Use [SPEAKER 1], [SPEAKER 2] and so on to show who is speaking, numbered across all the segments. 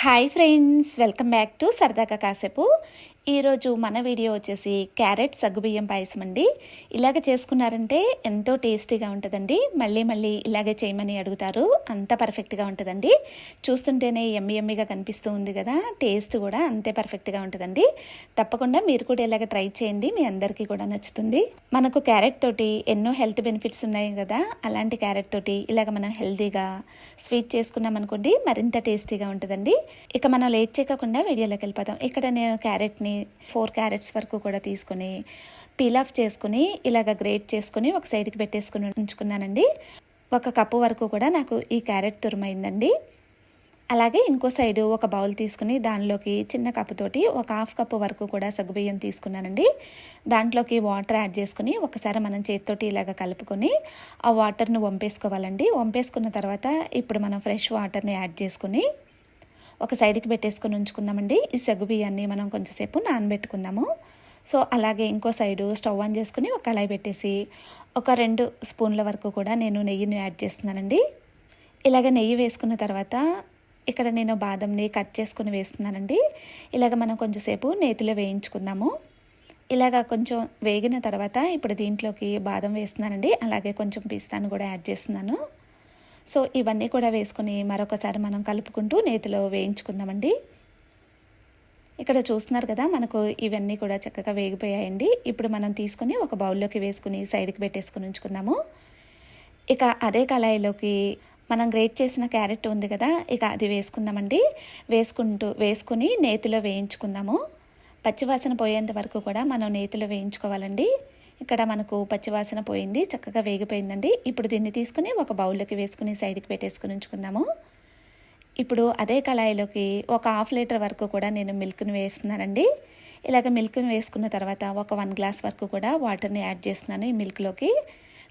[SPEAKER 1] Hi friends welcome back to సరదాగా కాసేపు ఈరోజు మన వీడియో వచ్చేసి క్యారెట్ సగ్గుబియ్యం పాయసం అండి. ఇలాగ చేసుకున్నారంటే ఎంతో టేస్టీగా ఉంటుందండి. మళ్ళీ మళ్ళీ ఇలాగే చేయమని అడుగుతారు. అంత పర్ఫెక్ట్గా ఉంటుందండి. చూస్తుంటేనే ఎమ్మి ఎమ్మిగా కనిపిస్తూ ఉంది కదా. టేస్ట్ కూడా అంతే పర్ఫెక్ట్గా ఉంటుందండి. తప్పకుండా మీరు కూడా ఇలాగ ట్రై చేయండి. మీ అందరికీ కూడా నచ్చుతుంది. మనకు క్యారెట్ తోటి ఎన్నో హెల్త్ బెనిఫిట్స్ ఉన్నాయి కదా. అలాంటి క్యారెట్ తోటి ఇలాగ మనం హెల్తీగా స్వీట్ చేసుకున్నాం అనుకోండి మరింత టేస్టీగా ఉంటుందండి. ఇక మనం లేట్ చేయకుండా వీడియోలోకి వెళ్ళిపోతాం ఇక్కడ నేను క్యారెట్ని ఫోర్ క్యారెట్స్ వరకు కూడా తీసుకొని పీల్ ఆఫ్ చేసుకుని ఇలాగ గ్రేట్ చేసుకుని ఒక సైడ్కి పెట్టేసుకుని ఉంచుకున్నానండి. ఒక కప్పు వరకు కూడా నాకు ఈ క్యారెట్ తురుమైందండి. అలాగే ఇంకో సైడు ఒక బౌల్ తీసుకుని దానిలోకి చిన్న కప్పుతోటి ఒక హాఫ్ కప్పు వరకు కూడా సగ్గుబియ్యం తీసుకున్నానండి. దాంట్లోకి వాటర్ యాడ్ చేసుకుని ఒకసారి మనం చేతితోటి ఇలాగ కలుపుకొని ఆ వాటర్ను వంపేసుకోవాలండి. వంపేసుకున్న తర్వాత ఇప్పుడు మనం ఫ్రెష్ వాటర్ని యాడ్ చేసుకుని ఒక సైడ్కి పెట్టేసుకొని ఉంచుకుందామండి. ఈ సగ్గు బియ్యాన్ని మనం కొంచెంసేపు నానబెట్టుకుందాము. సో అలాగే ఇంకో సైడు స్టవ్ ఆన్ చేసుకుని ఒక కళాయి పెట్టేసి ఒక రెండు స్పూన్ల వరకు కూడా నేను నెయ్యిని యాడ్ చేస్తున్నానండి. ఇలాగ నెయ్యి వేసుకున్న తర్వాత ఇక్కడ నేను బాదంని కట్ చేసుకుని వేస్తున్నానండి. ఇలాగ మనం కొంచెంసేపు నేతిలో వేయించుకుందాము. ఇలాగ కొంచెం వేగిన తర్వాత ఇప్పుడు దీంట్లోకి బాదం వేస్తున్నానండి. అలాగే కొంచెం పిస్తాను కూడా యాడ్ చేస్తున్నాను. సో ఇవన్నీ కూడా వేసుకుని మరొకసారి మనం కలుపుకుంటూ నేతిలో వేయించుకుందామండి. ఇక్కడ చూస్తున్నారు కదా మనకు ఇవన్నీ కూడా చక్కగా వేగిపోయాయండి. ఇప్పుడు మనం తీసుకొని ఒక బౌల్లోకి వేసుకుని సైడ్కి పెట్టేసుకుని ఉంచుకుందాము. ఇక అదే కళాయిలోకి మనం గ్రేట్ చేసిన క్యారెట్ ఉంది కదా ఇక అది వేసుకుందామండి. వేసుకుంటూ వేసుకుని నేతిలో వేయించుకుందాము. పచ్చివాసన పోయేంత వరకు కూడా మనం నేతిలో వేయించుకోవాలండి. ఇక్కడ మనకు పచ్చివాసన పోయింది చక్కగా వేగిపోయిందండి. ఇప్పుడు దీన్ని తీసుకుని ఒక బౌల్లోకి వేసుకుని సైడ్కి పెట్టేసుకుని ఉంచుకుందాము. ఇప్పుడు అదే కళాయిలోకి ఒక హాఫ్ లీటర్ వరకు కూడా నేను మిల్క్ని వేస్తున్నానండి. ఇలాగ మిల్క్ని వేసుకున్న తర్వాత ఒక వన్ గ్లాస్ వరకు కూడా వాటర్ని యాడ్ చేస్తున్నాను ఈ మిల్క్లోకి.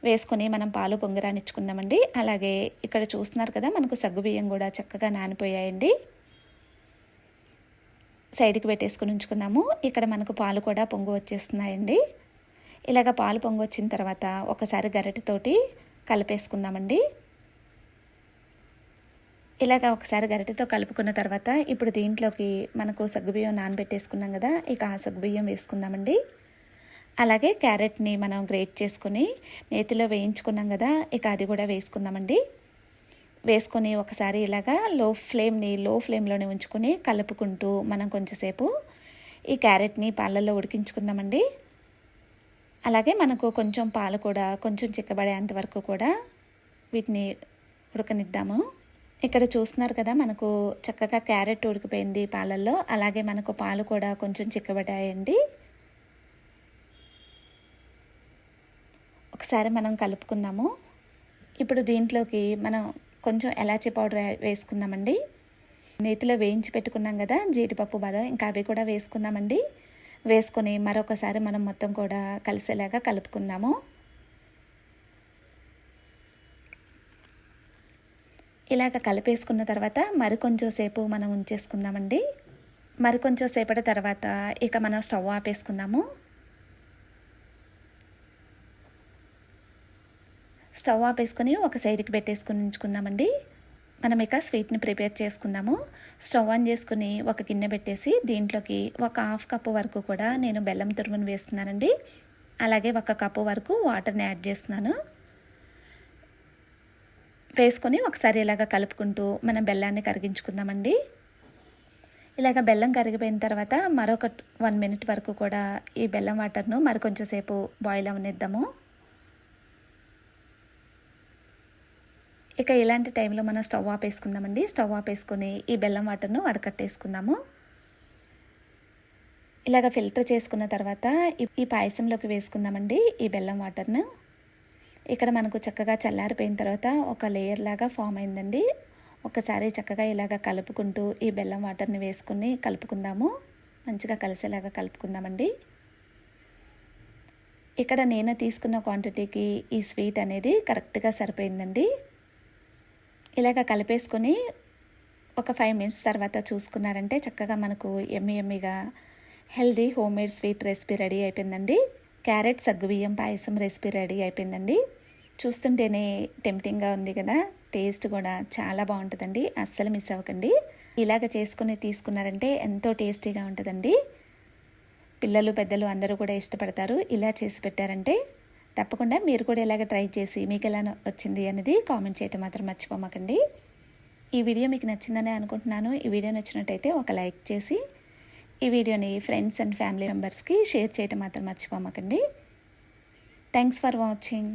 [SPEAKER 1] వేసుకొని మనం పాలు పొంగరానిచ్చుకుందామండి. అలాగే ఇక్కడ చూస్తున్నారు కదా మనకు సగ్గుబియ్యం కూడా చక్కగా నానిపోయాయండి. సైడ్కి పెట్టేసుకుని ఉంచుకుందాము. ఇక్కడ మనకు పాలు కూడా పొంగు వచ్చేస్తున్నాయండి. ఇలాగ పాలు పొంగి వచ్చిన తర్వాత ఒకసారి గరిటెతోటి కలిపేసుకుందామండి. ఇలాగ ఒకసారి గరిటెతో కలుపుకున్న తర్వాత ఇప్పుడు దీంట్లోకి మనకు సగ్గుబియ్యం నానబెట్టేసుకున్నాం కదా ఇక ఆ సగ్గుబియ్యం వేసుకుందామండి. అలాగే క్యారెట్ని మనం గ్రేట్ చేసుకుని నేతిలో వేయించుకున్నాం కదా ఇక అది కూడా వేసుకుందామండి. వేసుకొని ఒకసారి ఇలాగా లో ఫ్లేమ్ని లో ఫ్లేమ్లోనే ఉంచుకొని కలుపుకుంటూ మనం కొంచెంసేపు ఈ క్యారెట్ని పాలల్లో ఉడికించుకుందామండి. అలాగే మనకు కొంచెం పాలు కూడా కొంచెం చిక్కబడేంత వరకు కూడా వీటిని ఉడకనిద్దాము. ఇక్కడ చూస్తున్నారు కదా మనకు చక్కగా క్యారెట్ ఉడికిపోయింది పాలల్లో. అలాగే మనకు పాలు కూడా కొంచెం చిక్కబడాయండి ఒకసారి మనం కలుపుకుందాము. ఇప్పుడు దీంట్లోకి మనం కొంచెం ఎలాచీ పౌడర్ వేసుకుందామండి. నేతిలో వేయించి పెట్టుకున్నాం కదా జీడిపప్పు బాదం ఇంకా అవి కూడా వేసుకుందామండి. వేసుకొని మరొకసారి మనం మొత్తం కూడా కలిసేలాగా కలుపుకుందాము. ఇలాగ కలిపేసుకున్న తర్వాత మరికొంచెం సేపు మనం ఉంచేసుకుందామండి. మరికొంచెం సేపటి తర్వాత ఇక మనం స్టవ్ ఆపేసుకుందాము. స్టవ్ ఆపేసుకొని ఒక సైడ్కి పెట్టేసుకుని ఉంచుకుందామండి. మనం ఇక స్వీట్ని ప్రిపేర్ చేసుకుందాము. స్టవ్ ఆన్ చేసుకుని ఒక గిన్నె పెట్టేసి దీంట్లోకి ఒక హాఫ్ కప్పు వరకు కూడా నేను బెల్లం తురుమును వేస్తున్నానండి. అలాగే ఒక కప్పు వరకు వాటర్ని యాడ్ చేస్తున్నాను. వేసుకొని ఒకసారి ఇలాగ కలుపుకుంటూ మనం బెల్లాన్ని కరిగించుకుందామండి. ఇలాగ బెల్లం కరిగిపోయిన తర్వాత మరొక వన్ మినిట్ వరకు కూడా ఈ బెల్లం వాటర్ను మరి కొంచెం సేపు బాయిల్ అవనిద్దాము. ఇక ఇలాంటి టైంలో మనం స్టవ్ ఆపేసుకుందామండి స్టవ్ ఆపేసుకొని ఈ బెల్లం వాటర్ను వడకట్టేసుకుందాము ఇలాగ ఫిల్టర్ చేసుకున్న తర్వాత ఈ పాయసంలోకి వేసుకుందామండి ఈ బెల్లం వాటర్ను. ఇక్కడ మనకు చక్కగా చల్లారిపోయిన తర్వాత ఒక లేయర్ లాగా ఫామ్ అయిందండి. ఒకసారి చక్కగా ఇలాగ కలుపుకుంటూ ఈ బెల్లం వాటర్ని వేసుకుని కలుపుకుందాము. మంచిగా కలిసేలాగా కలుపుకుందామండి. ఇక్కడ నేను తీసుకున్న క్వాంటిటీకి ఈ స్వీట్ అనేది కరెక్ట్గా సరిపోయిందండి. ఇలాగ కలిపేసుకొని ఒక ఫైవ్ మినిట్స్ తర్వాత చూసుకున్నారంటే చక్కగా మనకు ఎమ్మి ఎమ్మిగా healthy home made sweet recipe ready అయిపోయిందండి. క్యారెట్ సగ్గుబియ్యం పాయసం రెసిపీ రెడీ అయిపోయిందండి. చూస్తుంటేనే టెంప్టింగ్గా ఉంది కదా. టేస్ట్ కూడా చాలా బాగుంటుందండి. అస్సలు మిస్ అవ్వకండి. ఇలాగ చేసుకుని తీసుకున్నారంటే ఎంతో టేస్టీగా ఉంటుందండి. పిల్లలు పెద్దలు అందరూ కూడా ఇష్టపడతారు. ఇలా చేసి పెట్టారంటే తప్పకుండా మీరు కూడా ఇలాగ ట్రై చేసి మీకు ఎలా వచ్చింది అనేది కామెంట్ చేయటం మాత్రం మర్చిపోమకండి. ఈ వీడియో మీకు నచ్చిందని అనుకుంటున్నాను. ఈ వీడియో నచ్చినట్టయితే ఒక లైక్ చేసి ఈ వీడియోని ఫ్రెండ్స్ అండ్ ఫ్యామిలీ మెంబర్స్కి షేర్ చేయటం మాత్రం మర్చిపోమకండి. Thanks for watching.